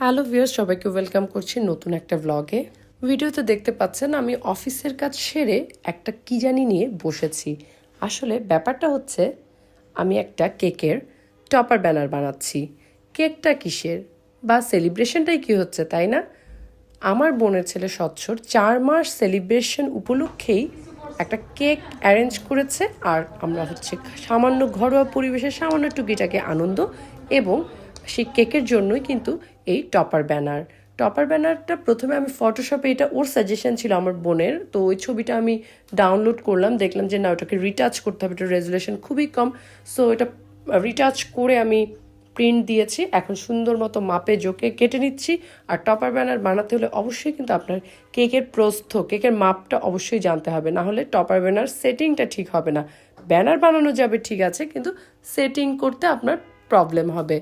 Hello viewers, সবাইকে welcome করছি নতুন একটা ব্লগে ভিডিওতে দেখতে পাচ্ছেন, আমি অফিসের কাজ সেরে একটা কি জানি নিয়ে বসেছি। আসলে ব্যাপারটা হচ্ছে, আমি একটা কেকের টপার ব্যানার বানাচ্ছি। কেকটা কিসের? বা সেলিব্রেশনটাই কি হচ্ছে, তাই না? আমার বোনের ছেলে সচ্ছর চার মাস সেলিব্রেশন উপলক্ষেই একটা কেক অ্যারেঞ্জ করেছে, আর আমরা হচ্ছে সামান্য ঘরোয়া পরিবেশে সামান্য টুকিটাকে আনন্দ এবং সেই কেকের জন্যই কিন্তু এই টপার ব্যানার। টপার ব্যানারটা প্রথমে আমি ফটোশপে এটা ওর সাজেশন ছিল আমার বোনের। তো ওই ছবিটা আমি ডাউনলোড করলাম, দেখলাম যে না, ওটাকে রিটাচ করতে হবে এটা রেজুলেশন খুবই কম। সো এটা রিটাচ করে আমি প্রিন্ট দিয়েছি। এখন সুন্দর মতো মাপে জোকে কেটে নিচ্ছি। আর টপার ব্যানার বানাতে হলে অবশ্যই কিন্তু আপনার কেকের প্রস্থ, কেকের মাপটা অবশ্যই জানতে হবে। না হলে টপার ব্যানার সেটিংটা ঠিক হবে না। ব্যানার বানানো যাবে, ঠিক আছে, কিন্তু সেটিং করতে আপনার প্রবলেম হবে।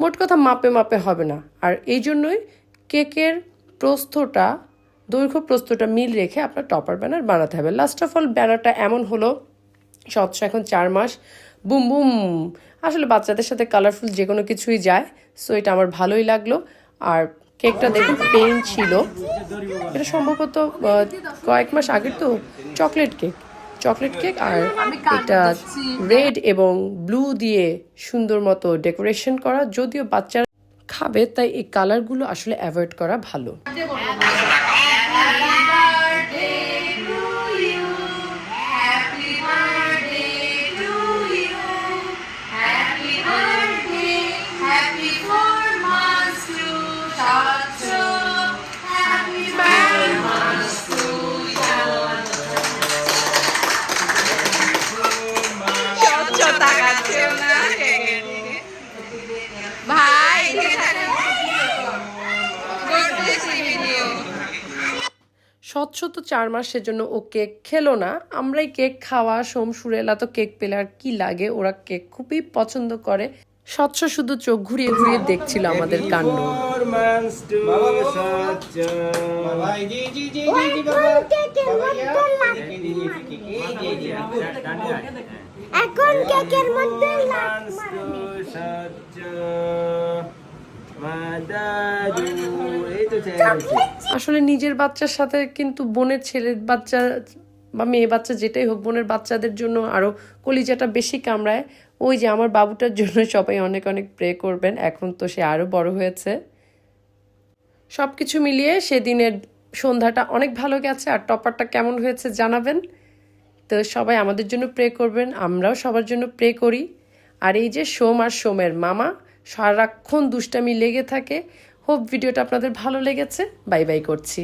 মোট কথা মাপে মাপে হবে না। আর এই জন্যই কেকের প্রস্থটা দৈর্ঘ্য প্রস্থটা মিল রেখে আপনার টপার ব্যানার বানাতে হবে। লাস্ট অফ অল ব্যানারটা এমন হলো স্বচ্ছ এখন চার মাস, বুম বুম। আসলে বাচ্চাদের সাথে কালারফুল যে কোনো কিছুই যায় সো এটা আমার ভালোই লাগল। আর কেকটা দেখুন পেন ছিল। এটা সম্ভবত কয়েক মাস আগের তো চকলেট কেক চকলেট কেক আর এটা রেড এবং ব্লু দিয়ে সুন্দর মতো ডেকোরেশন করা যদিও বাচ্চারা খাবে তাই এই কালারগুলো আসলে অ্যাভয়েড করা ভালো। Happy স্বচ্ছ তো চার মাসের জন্য ও কেক খেলো না। আমরাই কেক খাওয়া সোম সুরেলা তো কেক পেলে আর কি লাগে? ওরা কেক খুবই পছন্দ করে। স্বচ্ছ শুধু চোখ ঘুরিয়ে ঘুরিয়ে দেখছিল আমাদের কাণ্ড. এখন কেকের মধ্যে আসলে নিজের বাচ্চার সাথে কিন্তু বোনের ছেলের বাচ্চা বা মেয়ে বাচ্চা যেটাই হোক, বোনের বাচ্চাদের জন্য আরও কলিজাটা বেশি কামড়ায়। ওই যে আমার বাবুটার জন্য সবাই অনেক অনেক প্রে করবেন। এখন তো সে আরও বড় হয়েছে। সব কিছু মিলিয়ে সেদিনের সন্ধ্যাটা অনেক ভালো গেছে। আর টপারটা কেমন হয়েছে জানাবেন। তো সবাই আমাদের জন্য প্রে করবেন। আমরাও সবার জন্য প্রে করি। আর এই যে সোম আর সোমের মামা, সারাক্ষণ দুষ্টামি লেগে থাকে। হোপ ভিডিওটা আপনাদের ভালো লেগেছে। বাই বাই করছি।